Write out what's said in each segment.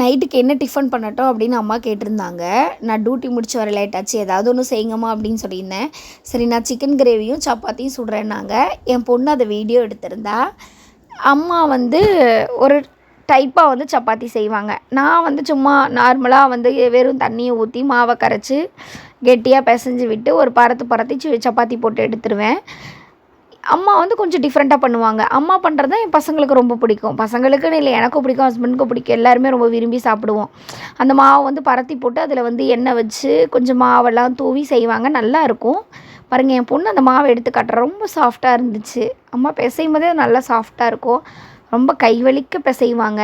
நைட்டுக்கு என்ன டிஃபன் பண்ணட்டும் அப்படின்னு அம்மா கேட்டிருந்தாங்க. நான் டியூட்டி முடிச்சு வர லேட் ஆச்சு ஏதாவது ஒன்று செய்யுங்கம்மா அப்படின்னு சொல்லியிருந்தேன். சரி நான் சிக்கன் கிரேவியும் சப்பாத்தியும் சுடுறேன்னாங்க. என் பொண்ணு அதை வீடியோ எடுத்திருந்தா. அம்மா வந்து ஒரு டைப்பாக வந்து சப்பாத்தி செய்வாங்க. நான் வந்து சும்மா நார்மலாக வந்து வெறும் தண்ணியை ஊற்றி மாவை கரைச்சி கெட்டியாக பிசைஞ்சு விட்டு ஒரு பரத்து பரத்தி சப்பாத்தி போட்டு எடுத்துருவேன். அம்மா வந்து கொஞ்சம் டிஃப்ரெண்ட்டாக பண்ணுவாங்க. அம்மா பண்ணுறது தான் என் பசங்களுக்கு ரொம்ப பிடிக்கும். பசங்களுக்குன்னு இல்லை எனக்கும் பிடிக்கும் ஹஸ்பண்டுக்கும் பிடிக்கும். எல்லாருமே ரொம்ப விரும்பி சாப்பிடுவோம். அந்த மாவை வந்து பரத்தி போட்டு அதில் வந்து எண்ணெய் வச்சு கொஞ்சம் மாவெல்லாம் தூவி செய்வாங்க. நல்லா இருக்கும். பாருங்கள் என் பொண்ணு அந்த மாவை எடுத்து காட்டுற. ரொம்ப சாஃப்டாக இருந்துச்சு. அம்மா பிசையும் போதே நல்லா சாஃப்டாக இருக்கும். ரொம்ப கைவலிக்க பிசைவாங்க.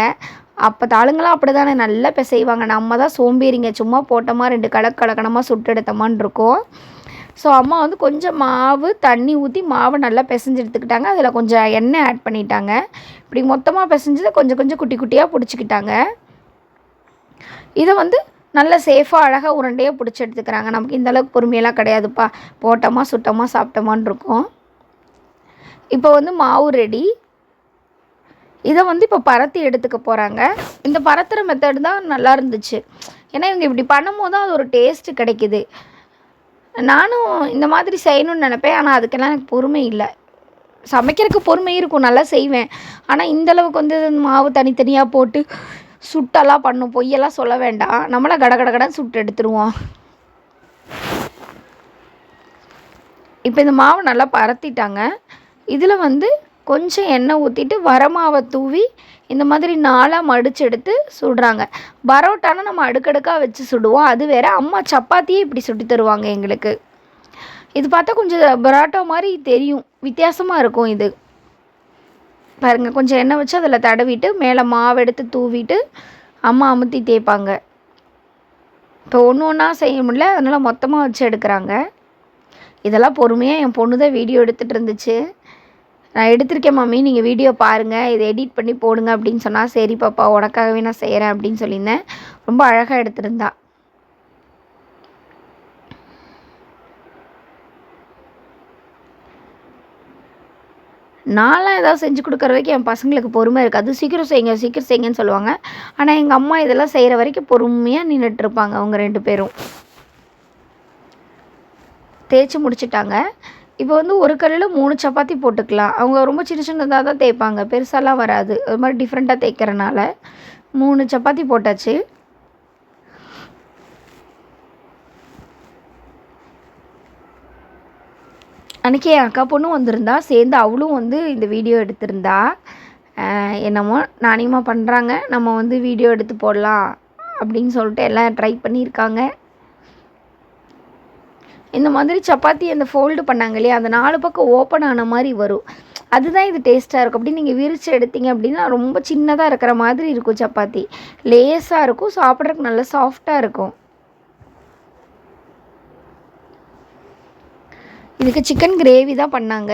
அப்போ தாளுங்களாம் அப்படி தானே நல்லா பிசைவாங்க. நம்ம தான் சோம்பேறிங்க. சும்மா போட்டோமா ரெண்டு கலக்கு கலக்கணமாக சுட்டு எடுத்தோமான் இருக்கோம். ஸோ அம்மா வந்து கொஞ்சம் மாவு தண்ணி ஊற்றி மாவை நல்லா பிசைஞ்சு எடுத்துக்கிட்டாங்க. அதில் கொஞ்சம் எண்ணெய் ஆட் பண்ணிட்டாங்க. இப்படி மொத்தமாக பிசைஞ்சதை கொஞ்சம் கொஞ்சம் குட்டி குட்டியாக பிடிச்சிக்கிட்டாங்க. இதை வந்து நல்ல சேஃபாக அழகாக உருண்டையாக பிடிச்சி எடுத்துக்கிறாங்க. நமக்கு இந்த அளவுக்கு பொறுமையெல்லாம் கிடையாதுப்பா. போட்டோமா சுட்டோமா சாப்பிட்டோமான்னு இருக்கும். இப்போ வந்து மாவு ரெடி இதை வந்து இப்போ பரத்தி எடுத்துக்க போகிறாங்க இந்த பரத்துகிற மெத்தடு தான் நல்லா இருந்துச்சு. ஏன்னா இவங்க இப்படி பண்ணும்போது தான் அது ஒரு டேஸ்ட்டு கிடைக்குது. நானும் இந்த மாதிரி செய்யணும்னு நினப்பேன். ஆனால் அதுக்கெல்லாம் எனக்கு பொறுமை இல்லை. சமைக்கிறதுக்கு பொறுமை இருக்கும். நல்லா செய்வேன். ஆனால் இந்த அளவுக்கு வந்து மாவு தனித்தனியாக போட்டு சுட்டெல்லாம் பண்ணும். பொய்யெல்லாம் சொல்ல வேண்டாம். நம்மளாம் கட கட கடன்னு சுட்டு எடுத்துருவோம். இப்போ இந்த மாவு நல்லா பரத்திட்டாங்க. இதில் வந்து கொஞ்சம் எண்ணெய் ஊற்றிட்டு வரமாவை தூவி இந்த மாதிரி நாளாக மடிச்சு எடுத்து சுடுறாங்க. பரோட்டானா நம்ம அடுக்கடுக்காக வச்சு சுடுவோம். அது வேற அம்மா சப்பாத்தியே இப்படி சுட்டு தருவாங்க எங்களுக்கு. இது பார்த்தா கொஞ்சம் பரோட்டா மாதிரி தெரியும். வித்தியாசமாக இருக்கும் இது. பாருங்கள் கொஞ்சம் எண்ணெய் வச்சு அதில் தடவிட்டு மேலே மாவு எடுத்து தூவிட்டு அம்மா அமுத்தி தேய்ப்பாங்க. இப்போ ஒன்று ஒன்றா செய்ய முடியல அதனால் மொத்தமாக வச்சு எடுக்கிறாங்க. இதெல்லாம் பொறுமையாக என் பொண்ணு தான் வீடியோ எடுத்துகிட்டு இருந்துச்சு. நான் எடுத்திருக்கேன் மம்மி நீங்கள் வீடியோ பாருங்கள் இதை எடிட் பண்ணி போடுங்க அப்படின்னு சொன்னால் சரி பாப்பா உனக்காகவே நான் செய்கிறேன் அப்படின்னு சொல்லியிருந்தேன். ரொம்ப அழகாக எடுத்திருந்தா. நான்லாம் ஏதாவது செஞ்சு கொடுக்குற வரைக்கும் என் பசங்களுக்கு பொறுமை இருக்காது. சீக்கிரம் செய்யுங்க சீக்கிரம் செய்யுங்கன்னு சொல்லுவாங்க. ஆனால் எங்கள் அம்மா இதெல்லாம் செய்கிற வரைக்கும் பொறுமையாக நின்றுட்டுருப்பாங்க அவங்க ரெண்டு பேரும். தேய்ச்சி முடிச்சிட்டாங்க. இப்போ வந்து ஒரு கல்லில் மூணு சப்பாத்தி போட்டுக்கலாம். அவங்க ரொம்ப சின்ன சின்னதாக தான் தேய்ப்பாங்க. பெருசாலாம் வராது. அது மாதிரி டிஃப்ரெண்ட்டாக தேய்க்கிறனால மூணு சப்பாத்தி போட்டாச்சு. அன்றைக்கி என் அக்கா பொண்ணும் வந்திருந்தா. சேர்ந்து அவளும் வந்து இந்த வீடியோ எடுத்திருந்தா. என்னமோ நாணயமாக பண்ணுறாங்க நம்ம வந்து வீடியோ எடுத்து போடலாம் அப்படின்னு சொல்லிட்டு எல்லாம் ட்ரை பண்ணியிருக்காங்க. இந்த மாதிரி சப்பாத்தி அந்த ஃபோல்டு பண்ணாங்க இல்லையா அந்த நாலு பக்கம் ஓப்பன் ஆன மாதிரி வரும். அதுதான் இது டேஸ்ட்டாக இருக்கும். அப்படி நீங்கள் விரித்து எடுத்தீங்க அப்படின்னா ரொம்ப சின்னதாக இருக்கிற மாதிரி இருக்கும் சப்பாத்தி. லேஸாக இருக்கும் சாப்பிட்றதுக்கு நல்லா சாஃப்டாக இருக்கும். இதுக்கு சிக்கன் கிரேவி தான் பண்ணாங்க.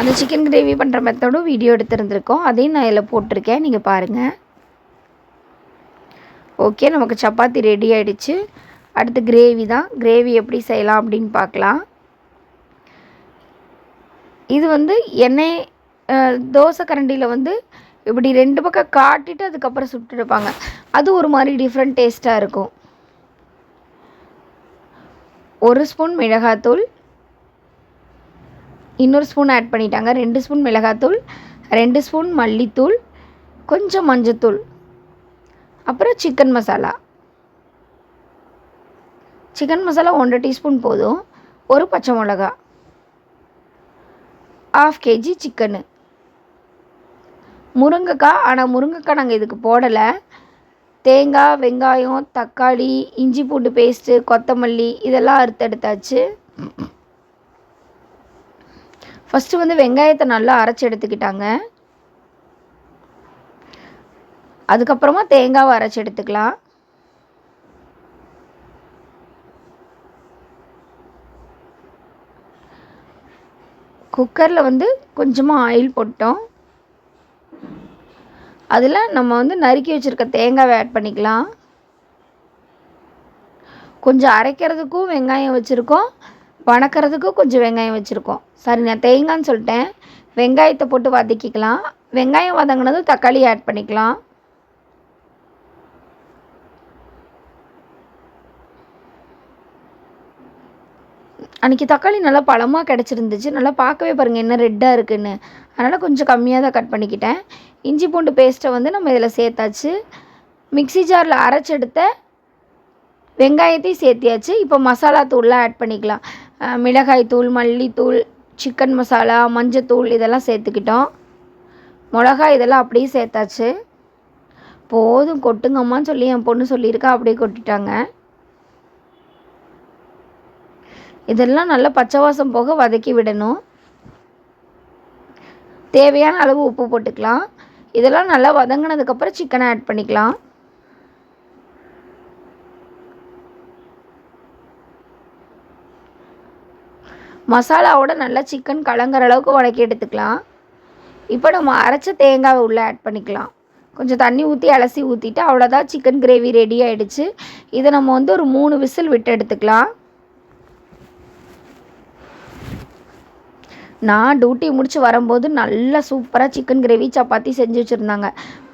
அந்த சிக்கன் கிரேவி பண்ணுற மெத்தடும் வீடியோ எடுத்துருந்துருக்கோம். அதையும் நான் இதில் போட்டிருக்கேன். நீங்கள் பாருங்கள் ஓகே நமக்கு சப்பாத்தி ரெடி ஆகிடுச்சு அடுத்து கிரேவி தான். கிரேவி எப்படி செய்யலாம் அப்படின்னு பார்க்கலாம். இது வந்து எண்ணெய் தோசை கரண்டியில் வந்து இப்படி ரெண்டு பக்கம் காட்டிட்டு அதுக்கப்புறம் சுட்டுருப்பாங்க அது ஒரு மாதிரி டிஃப்ரெண்ட் டேஸ்ட்டாக இருக்கும். ஒரு ஸ்பூன் மிளகாத்தூள். இன்னொரு ஸ்பூன் ஆட் பண்ணிட்டாங்க. ரெண்டு ஸ்பூன் மிளகாத்தூள். ரெண்டு ஸ்பூன் மல்லித்தூள். கொஞ்சம் மஞ்சத்தூள். அப்புறம் சிக்கன் மசாலா சிக்கன் மசாலா ஒன்றரை டீஸ்பூன் போதும். ஒரு பச்சை மிளகா. ஆஃப் கேஜி சிக்கனு முருங்கைக்காய் ஆனால் முருங்கைக்காய் நாங்கள் இதுக்கு போடலை. தேங்காய் வெங்காயம் தக்காளி இஞ்சி பூண்டு பேஸ்ட்டு கொத்தமல்லி இதெல்லாம் அறுத்து எடுத்தாச்சு ஃபஸ்ட்டு வந்து வெங்காயத்தை நல்லா அரைச்சி எடுத்துக்கிட்டாங்க. அதுக்கப்புறமா தேங்காவை அரைச்சி எடுத்துக்கலாம். குக்கரில் வந்து கொஞ்சமாக ஆயில் போட்டோம். அதில் நம்ம வந்து நறுக்கி வச்சுருக்க தேங்காவை ஆட் பண்ணிக்கலாம். கொஞ்சம் அரைக்கிறதுக்கும் வெங்காயம் வச்சுருக்கோம். வணக்கிறதுக்கும் கொஞ்சம் வெங்காயம் வச்சுருக்கோம். சரி நான் தேங்காய்னு சொல்லிட்டேன். வெங்காயத்தை போட்டு வதக்கிக்கலாம். வெங்காயம் வதங்கினதும் தக்காளி ஆட் பண்ணிக்கலாம். அன்றைக்கி தக்காளி நல்லா பழமாக கிடச்சிருந்துச்சு. நல்லா பார்க்கவே பாருங்கள் என்ன ரெட்டாக இருக்குதுன்னு அதனால் கொஞ்சம் கம்மியாக தான் கட் பண்ணிக்கிட்டேன். இஞ்சி பூண்டு பேஸ்ட்டை வந்து நம்ம இதில் சேர்த்தாச்சு. மிக்ஸி ஜாரில் அரைச்செடுத்த வெங்காயத்தையும் சேர்த்தியாச்சு. இப்போ மசாலா தூள்லாம் ஆட் பண்ணிக்கலாம். மிளகாய் தூள் மல்லித்தூள் சிக்கன் மசாலா மஞ்சத்தூள் இதெல்லாம் சேர்த்துக்கிட்டோம். மிளகா இதெல்லாம் அப்படியே சேர்த்தாச்சு. போதும் கொட்டுங்கம்மான்னு சொல்லி என் பொண்ணு சொல்லியிருக்கா அப்படியே கொட்டிட்டாங்க. இதெல்லாம் நல்லா பச்சை வாசம் போக வதக்கி விடணும். தேவையான அளவு உப்பு போட்டுக்கலாம். இதெல்லாம் நல்லா வதங்கினதுக்கப்புறம் சிக்கனை ஆட் பண்ணிக்கலாம். மசாலாவோட நல்லா சிக்கன் கலங்குற அளவுக்கு வதக்கி எடுத்துக்கலாம். இப்போ நம்ம அரைச்ச தேங்காவை உள்ளே ஆட் பண்ணிக்கலாம். கொஞ்சம் தண்ணி ஊற்றி அலசி ஊற்றிட்டு அவ்வளோதான் சிக்கன் கிரேவி ரெடி ஆகிடுச்சு இதை நம்ம வந்து ஒரு மூணு விசில் விட்டு எடுத்துக்கலாம். நான் டியூட்டி முடித்து வரும்போது நல்லா சூப்பராக சிக்கன் கிரேவி சப்பாத்தி செஞ்சு வச்சுருந்தாங்க.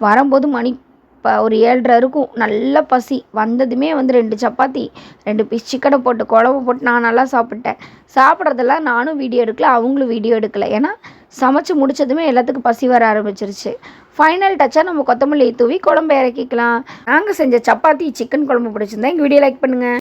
வரும்போது மணி இப்போ ஒரு ஏழ்ரை இருக்கும். நல்ல பசி. வந்ததுமே வந்து ரெண்டு சப்பாத்தி ரெண்டு பீஸ் சிக்கனை போட்டு குழம்பு போட்டு நான் நல்லா சாப்பிட்டேன். சாப்பிட்றதெல்லாம் நானும் வீடியோ எடுக்கல அவங்களும் வீடியோ எடுக்கல. ஏன்னா சமைச்சு முடிச்சதுமே எல்லாத்துக்கும் பசி வர ஆரம்பிச்சிருச்சு. ஃபைனல் டச்சாக நம்ம கொத்தமல்லி தூவி குழம்பு இறக்கிக்கலாம். நாங்கள் செஞ்ச சப்பாத்தி சிக்கன் குழம்பு பிடிச்சிருந்தா எங்கள் வீடியோ லைக் பண்ணுங்கள்